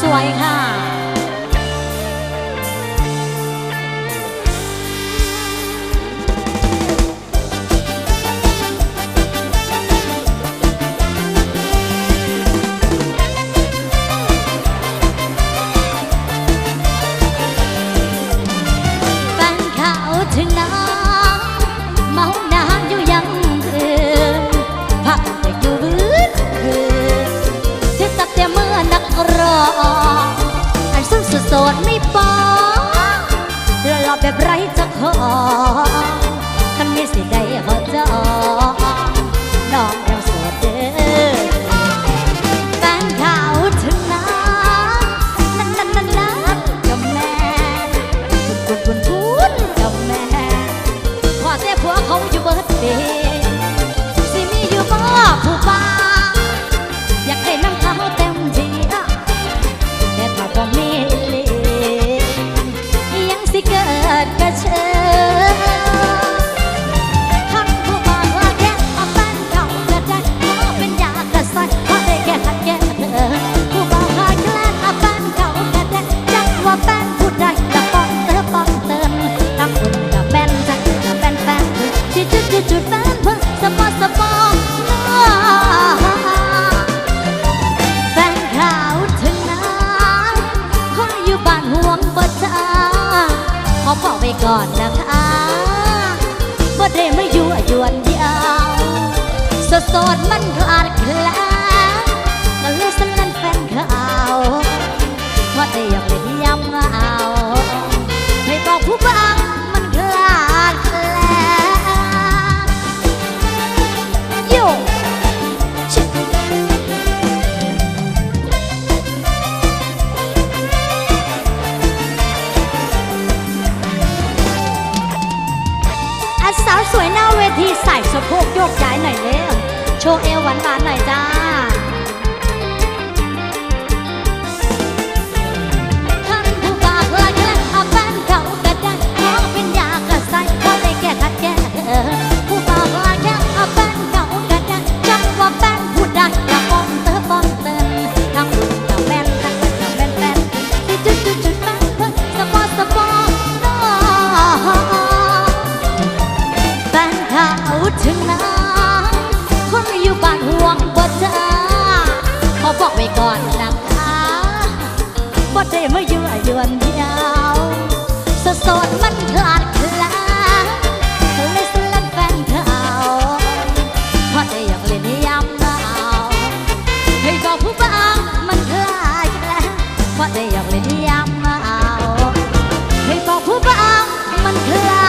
สวยค่ะ ฟังขาถึงน้อง ได้มยั่วยวนยาวสดสดมันขาดแคลาก็เลยสนั่นแฟนเขาะโพกโยกย้ายหน่อยเร็วโชว์เอวหวานหวานหน่อยจ้า ใจมายู่อายุวันยาวสดสดมันคลาดคลาเลยสลันแฟนเธอเอาพอจด้อยากเล่นยามหนาให้บอกผู้บังมันคลาดคลาพอจด้อยากเล่นยามหนาให้บอกผู้บังมันคลา